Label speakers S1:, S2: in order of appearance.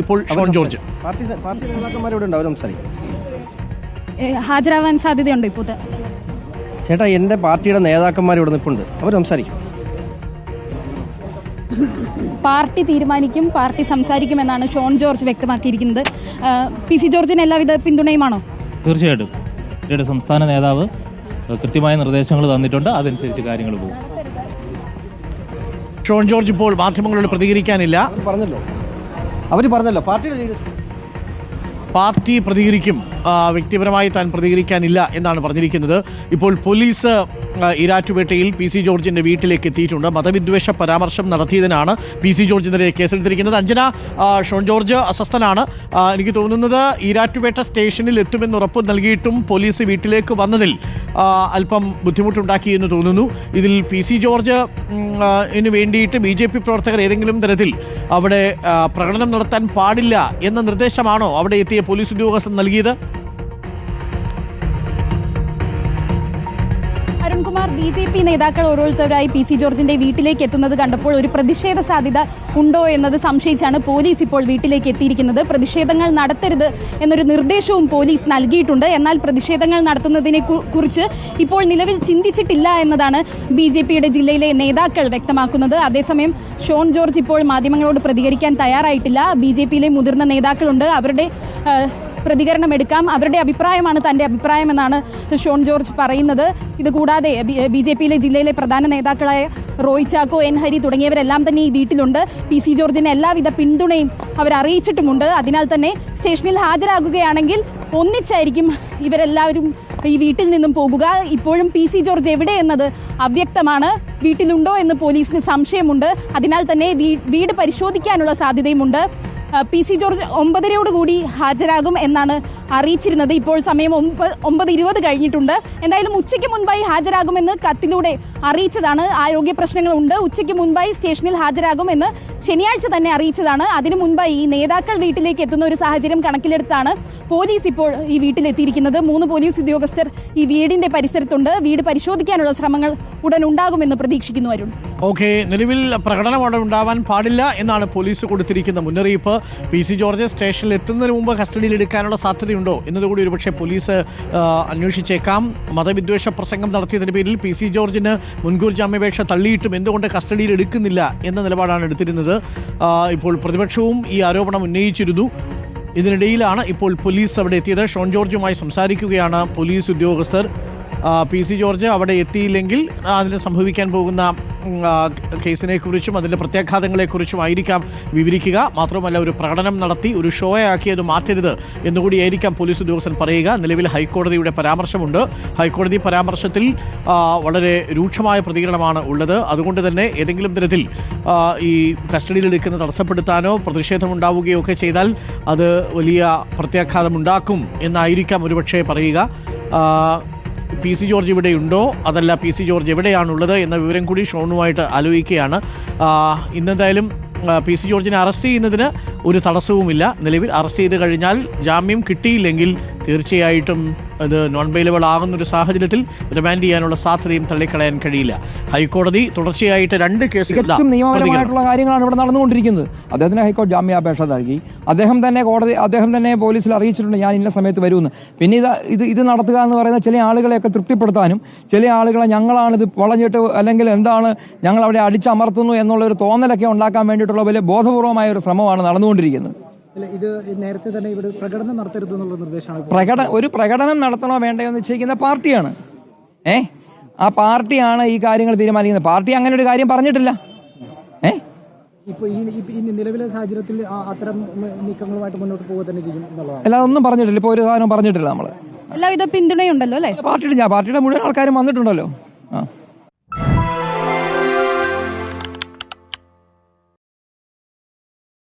S1: ഇപ്പോൾ Shone George.
S2: Party party നേതാക്കന്മാരോട് സംസാരിക്കും.
S3: ഹാജരാവാൻ സാധ്യതയുണ്ട് ഇപ്പോഴത്തെ?
S2: ചേട്ടാ എന്റെ പാർട്ടിയുടെ നേതാക്കന്മാർ ഇവിടെ നിൽപ്പുണ്ട്. അവർ സംസാരിക്കും.
S3: പാർട്ടി തീരുമാനിക്കും പാർട്ടി സംസാരിക്കുമെന്നാണ് ഷോൺ ജോർജ് വ്യക്തമാക്കിയിരിക്കുന്നത്. പി സി ജോർജിന് എല്ലാവിധ പിന്തുണയുമാണോ?
S4: തീർച്ചയായിട്ടും. സംസ്ഥാന നേതാവ് കൃത്യമായ നിർദ്ദേശങ്ങൾ തന്നിട്ടുണ്ട്. അതനുസരിച്ച് കാര്യങ്ങൾ പോകും.
S1: ഷോൺ ജോർജ് ഇപ്പോൾ മാധ്യമങ്ങളോട് പ്രതികരിക്കാനില്ല.
S2: പറഞ്ഞല്ലോ. അവർ പറഞ്ഞല്ലോ പാർട്ടിയുടെ
S1: പാർട്ടി പ്രതികരിക്കും വ്യക്തിപരമായി താൻ പ്രതികരിക്കാനില്ല എന്നാണ് പറഞ്ഞിരിക്കുന്നത്. ഇപ്പോൾ പോലീസ് ഇരാറ്റുപേട്ടയിൽ പി സി ജോർജിന്റെ വീട്ടിലേക്ക് എത്തിയിട്ടുണ്ട്. മതവിദ്വേഷ പരാമർശം നടത്തിയതിനാണ് പി സി ജോർജിനെതിരെ കേസെടുത്തിരിക്കുന്നത്. അഞ്ജന ഷോൺ ജോർജ് അസ്വസ്ഥനാണ്. എനിക്ക് തോന്നുന്നത് ഇരാറ്റുപേട്ട സ്റ്റേഷനിൽ എത്തുമെന്ന് ഉറപ്പ് നൽകിയിട്ടും പോലീസ് വീട്ടിലേക്ക് വന്നതിൽ അല്പം ബുദ്ധിമുട്ടുണ്ടാക്കി എന്ന് തോന്നുന്നു. ഇതിൽ പി സി ജോർജ് വേണ്ടിയിട്ട് ബി ജെ പി പ്രവർത്തകർ ഏതെങ്കിലും തരത്തിൽ അവിടെ പ്രകടനം നടത്താൻ പാടില്ല എന്ന നിർദ്ദേശമാണോ അവിടെ എത്തിയ പോലീസ് ഉദ്യോഗസ്ഥൻ നൽകിയത്?
S3: അരുൺകുമാർ ബി ജെ പി നേതാക്കൾ ഓരോരുത്തരായി പി സി ജോർജിന്റെ വീട്ടിലേക്ക് എത്തുന്നത് കണ്ടപ്പോൾ ഒരു പ്രതിഷേധ സാധ്യത ഉണ്ടോ എന്നത് സംശയിച്ചാണ് പോലീസ് ഇപ്പോൾ വീട്ടിലേക്ക് എത്തിയിരിക്കുന്നത്. പ്രതിഷേധങ്ങൾ നടത്തരുത് എന്നൊരു നിർദ്ദേശവും പോലീസ് നൽകിയിട്ടുണ്ട്. എന്നാൽ പ്രതിഷേധങ്ങൾ നടത്തുന്നതിനെ കുറിച്ച് ഇപ്പോൾ നിലവിൽ ചിന്തിച്ചിട്ടില്ല എന്നതാണ് ബി ജെ പിയുടെ ജില്ലയിലെ നേതാക്കൾ വ്യക്തമാക്കുന്നത്. അതേസമയം ഷോൺ ജോർജ് ഇപ്പോൾ മാധ്യമങ്ങളോട് പ്രതികരിക്കാൻ തയ്യാറായിട്ടില്ല. ബി ജെ പിയിലെ മുതിർന്ന നേതാക്കളുണ്ട്. അവരുടെ പ്രതികരണം എടുക്കാം. അവരുടെ അഭിപ്രായമാണ് തന്റെ അഭിപ്രായം എന്നാണ് ഷോൺ ജോർജ് പറയുന്നത്. ഇതുകൂടാതെ ബി ജെ പിയിലെ ജില്ലയിലെ പ്രധാന നേതാക്കളായ റോയ് ചാക്കോ എൻ ഹരി തുടങ്ങിയവരെല്ലാം തന്നെ ഈ വീട്ടിലുണ്ട്. പി സി ജോർജിന് എല്ലാവിധ പിന്തുണയും അവർ അറിയിച്ചിട്ടുമുണ്ട് അതിനാൽ തന്നെ സ്റ്റേഷനിൽ ഹാജരാകുകയാണെങ്കിൽ ഒന്നിച്ചായിരിക്കും ഇവരെല്ലാവരും ഈ വീട്ടിൽ നിന്നും പോകുക. ഇപ്പോഴും പി സി ജോർജ് എവിടെ എന്നത് അവ്യക്തമാണ്. വീട്ടിലുണ്ടോ എന്ന് പോലീസിന് സംശയമുണ്ട്. അതിനാൽ തന്നെ വീട് പരിശോധിക്കാനുള്ള സാധ്യതയുമുണ്ട്. പി സി ജോർജ് ഒമ്പതരയോടുകൂടി ഹാജരാകും എന്നാണ് അറിയിച്ചിരുന്നത്. ഇപ്പോൾ സമയം ഒമ്പത് ഒമ്പത് ഇരുപത് കഴിഞ്ഞിട്ടുണ്ട്. എന്തായാലും ഉച്ചയ്ക്ക് മുൻപായി ഹാജരാകുമെന്ന് കത്തിലൂടെ അറിയിച്ചതാണ്. ആരോഗ്യ പ്രശ്നങ്ങളുണ്ട് ഉച്ചയ്ക്ക് മുൻപായി സ്റ്റേഷനിൽ ഹാജരാകുമെന്ന് ശനിയാഴ്ച തന്നെ അറിയിച്ചതാണ്. അതിനു മുൻപ് ഈ നേതാക്കൾ വീട്ടിലേക്ക് എത്തുന്ന ഒരു സാഹചര്യം കണക്കിലെടുത്താണ് പോലീസ് ഇപ്പോൾ ഈ വീട്ടിലെത്തിയിരിക്കുന്നത്. മൂന്ന് പോലീസ് ഉദ്യോഗസ്ഥർ ഈ വീടിന്റെ പരിസരത്തുണ്ട്. വീട് പരിശോധിക്കാനുള്ള ശ്രമങ്ങൾ ഉടൻ ഉണ്ടാകുമെന്ന് പ്രതീക്ഷിക്കുന്നു അരുൺ.
S1: ഓക്കെ നിലവിൽ പ്രകടനം അവിടെ ഉണ്ടാവാൻ പാടില്ല എന്നാണ് പോലീസ് കൊടുത്തിരിക്കുന്ന മുന്നറിയിപ്പ്. പി സി ജോർജ് സ്റ്റേഷനിൽ എത്തുന്നതിന് മുമ്പ് കസ്റ്റഡിയിൽ എടുക്കാനുള്ള സാധ്യതയുണ്ടോ എന്നതുകൂടി ഒരുപക്ഷെ പോലീസ് അന്വേഷിച്ചേക്കാം. മതവിദ്വേഷ പ്രസംഗം നടത്തിയതിന് പേരിൽ പി സി ജോർജിന് മുൻകൂർ ജാമ്യാപേക്ഷ തള്ളിയിട്ടും എന്തുകൊണ്ട് കസ്റ്റഡിയിൽ എടുക്കുന്നില്ല എന്ന നിലപാടാണ് എടുത്തിരുന്നത്. ഇപ്പോൾ പ്രതിപക്ഷവും ഈ ആരോപണം ഉന്നയിച്ചിരുന്നു. ഇതിനിടയിലാണ് ഇപ്പോൾ പോലീസ് അവിടെ എത്തിയത്. ഷോൺ ജോർജുമായി സംസാരിക്കുകയാണ് പോലീസ് ഉദ്യോഗസ്ഥർ. പി സി ജോർജ് അവിടെ എത്തിയില്ലെങ്കിൽ അതിന് സംഭവിക്കാൻ പോകുന്ന ഉം, അതിന്റെ പ്രത്യാഘാതങ്ങളെക്കുറിച്ചും ആയിരിക്കാം വിവരിക്കുക. മാത്രമല്ല ഒരു പ്രകടനം നടത്തി ഒരു ഷോയാക്കി അത് മാറ്റരുത് എന്നുകൂടിയായിരിക്കാം പോലീസ് ഉദ്യോഗസ്ഥൻ പറയുക. നിലവിൽ ഹൈക്കോടതിയുടെ പരാമർശമുണ്ട്. ഹൈക്കോടതി പരാമർശത്തിൽ വളരെ രൂക്ഷമായ പ്രതികരണമാണ് ഉള്ളത്. അതുകൊണ്ട് തന്നെ ഏതെങ്കിലും തരത്തിൽ ഈ കസ്റ്റഡിയിലെടുക്കുന്ന തടസ്സപ്പെടുത്താനോ പ്രതിഷേധമുണ്ടാവുകയോ ഒക്കെ ചെയ്താൽ അത് വലിയ പ്രത്യാഘാതമുണ്ടാക്കും എന്നായിരിക്കാം ഒരുപക്ഷെ പറയുക. പി സി ജോർജ് ഇവിടെയുണ്ടോ അതല്ല പി സി ജോർജ് എവിടെയാണുള്ളത് എന്ന വിവരം കൂടി ഷോണുമായിട്ട് ആലോചിക്കുകയാണ്. ഇന്നെന്തായാലും പി സി ജോർജിനെ അറസ്റ്റ് ചെയ്യുന്നതിന് ഒരു തടസ്സവുമില്ല. നിലവിൽ അറസ്റ്റ് ചെയ്ത് കഴിഞ്ഞാൽ ജാമ്യം കിട്ടിയില്ലെങ്കിൽ തീർച്ചയായിട്ടും അത് നോൺ ബെയിലബിൾ ആകുന്ന ഒരു സാഹചര്യത്തിൽ റിമാൻഡ് ചെയ്യാനുള്ള സാധ്യതയും തള്ളിക്കളയാൻ കഴിയില്ല. ഹൈക്കോടതി തുടർച്ചയായിട്ട് രണ്ട് കേസുകൾ
S5: നിയമപരമായിട്ടുള്ള കാര്യങ്ങളാണ് ഇവിടെ നടന്നുകൊണ്ടിരിക്കുന്നത്. അദ്ദേഹത്തിന് ഹൈക്കോടതി ജാമ്യാപേക്ഷ നൽകി. അദ്ദേഹം തന്നെ കോടതി അദ്ദേഹം തന്നെ പോലീസിൽ അറിയിച്ചിട്ടുണ്ട് ഞാൻ ഇന്ന സമയത്ത് വരുമെന്ന്. പിന്നെ ഇത് ഇത് ഇത് നടത്തുക എന്ന് പറയുന്ന ചില ആളുകളെയൊക്കെ തൃപ്തിപ്പെടുത്താനും ചില ആളുകളെ ഞങ്ങളാണ് ഇത് വളഞ്ഞിട്ട് അല്ലെങ്കിൽ എന്താണ് ഞങ്ങൾ അവിടെ അടിച്ചമർത്തുന്നു എന്നുള്ള ഒരു തോന്നലൊക്കെ ഉണ്ടാക്കാൻ വേണ്ടിയിട്ടുള്ള വലിയ ബോധപൂർവമായ ഒരു ശ്രമമാണ് നടന്നുകൊണ്ടിരിക്കുന്നത്.
S6: ഇത് നേരത്തെ തന്നെ ഇവിടെ പ്രകടനം നടത്തരുത് എന്നുള്ള നിർദ്ദേശമാണ്
S5: പ്രകടനം ഒരു പ്രകടനം നടത്തണോ വേണ്ടയോ എന്ന് നിശ്ചയിക്കുന്ന പാർട്ടിയാണ്. ഏ? ആ പാർട്ടിയാണ് ഈ കാര്യങ്ങൾ തീരുമാനിക്കുന്നത്. പാർട്ടി അങ്ങനെ ഒരു കാര്യം പറഞ്ഞിട്ടില്ല. ഏ?
S6: ഇപ്പോൾ ഈ നിലവിലെ സാഹചര്യത്തിൽ അത്തരം നീക്കങ്ങളുമായിട്ട് മുന്നോട്ട് പോവുക തന്നെ ചെയ്യും എന്നുള്ളതാണ്.
S5: അല്ലാതെ ഒന്നും പറഞ്ഞിട്ടില്ല. ഇപ്പോൾ ഒരു സാധനം പറഞ്ഞിട്ടില്ല നമ്മൾ
S3: എല്ലാവിധ പിന്തുണയുണ്ടല്ലോ അല്ലേ?
S5: പാർട്ടിയുടെ ഞാൻ പാർട്ടിയുടെ മുഴുവൻ ആൾക്കാരും വന്നിട്ടുണ്ടല്ലോ.